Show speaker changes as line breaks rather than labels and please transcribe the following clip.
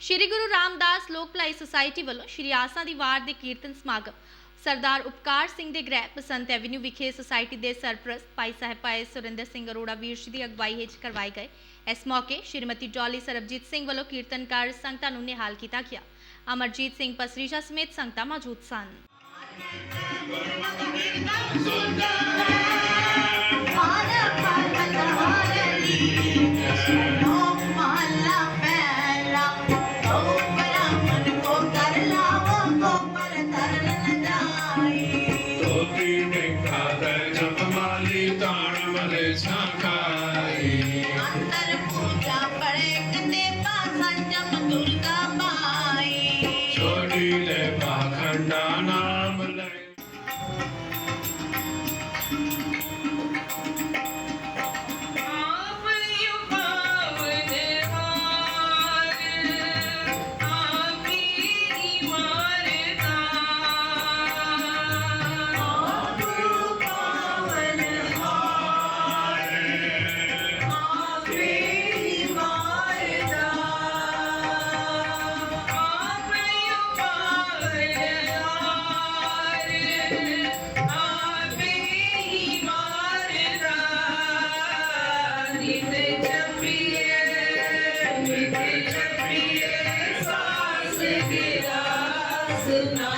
ਸ਼੍ਰੀ ਗੁਰੂ ਰਾਮਦਾਸ ਲੋਕ ਭਲਾਈ ਸੁਸਾਇਟੀ ਵੱਲੋਂ ਸ਼੍ਰੀ ਆਸਾ ਦੀ ਵਾਰ ਦੇ ਕੀਰਤਨ ਸਮਾਗਮ ਸਰਦਾਰ ਉਪਕਾਰ ਸਿੰਘ ਦੇ ਗ੍ਰਹਿ ਬਸੰਤ ਐਵਨਿਊ ਵਿਖੇ ਸੁਸਾਇਟੀ ਦੇ ਸਰਪ੍ਰਸਤ ਭਾਈ ਸਾਹਿਬ ਭਾਈ ਸੁਰਿੰਦਰ ਸਿੰਘ ਅਰੋੜਾ ਵੀਰ ਜੀ ਦੀ ਅਗਵਾਈ ਹੇਠ ਕਰਵਾਏ ਗਏ। ਇਸ ਮੌਕੇ ਸ਼੍ਰੀਮਤੀ ਜੋਲੀ ਸਰਬਜੀਤ ਸਿੰਘ ਵੱਲੋਂ ਕੀਰਤਨਕਾਰ ਸੰਗਤਾਂ ਨੂੰ ਨਿਹਾਲ ਕੀਤਾ ਗਿਆ। ਅਮਰਜੀਤ ਸਿੰਘ ਪਸਰੀਜਾ ਸਮੇਤ ਸੰਗਤਾਂ ਮੌਜੂਦ ਸਨ।
Hallelujah. Sinai.